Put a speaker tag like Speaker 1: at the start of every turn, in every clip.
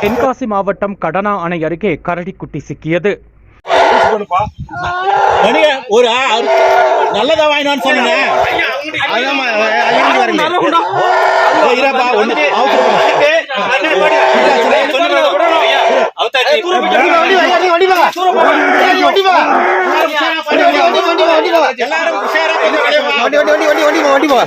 Speaker 1: தென்காசி மாவட்டம் கடனா அணை அருகே கரடிக்குட்டி சிக்கியது.
Speaker 2: ஒரு நல்லதா வாங்கினான்னு வா. எல்லாரும் வண்டி, வண்டி, வண்டி, வண்டி, வண்டி வண்டி போ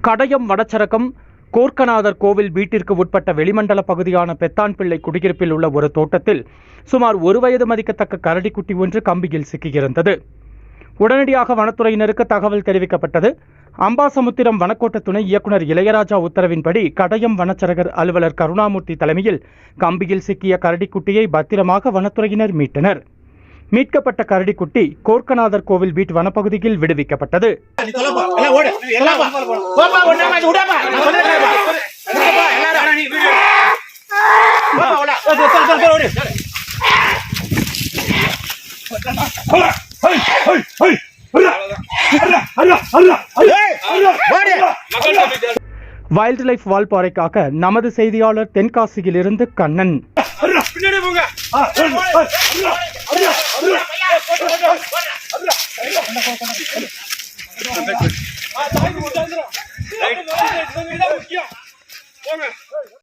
Speaker 1: கடையம் வடச்சரகம் கோர்க்கநாதர் கோவில் வீட்டிற்கு உட்பட்ட வெளிமண்டல பகுதியான பெத்தான்பிள்ளை குடியிருப்பில் உள்ள ஒரு தோட்டத்தில் சுமார் ஒரு வயது மதிக்கத்தக்க கரடிக்குட்டி ஒன்று கம்பியில் சிக்கியிருந்தது. உடனடியாக வனத்துறையினருக்கு தகவல் தெரிவிக்கப்பட்டது அம்பாசமுத்திரம் வனக்கோட்ட துணை இயக்குனர் இளையராஜா உத்தரவின்படி கடயம் வனச்சரகர் அலுவலர் கருணாமூர்த்தி தலைமையில் கம்பியில் சிக்கிய கரடிக்குட்டியை பத்திரமாக வனத்துறையினர் மீட்டனர் மீட்கப்பட்ட கரடிக்குட்டி கோர்க்கநாதர் கோவில் வீட்டு வனப்பகுதியில் விடுவிக்கப்பட்டது வைல்ட் லைஃப் வால்பாறைக்காக நமது செய்தியாளர் தென்காசியில் இருந்து கண்ணன் போங்க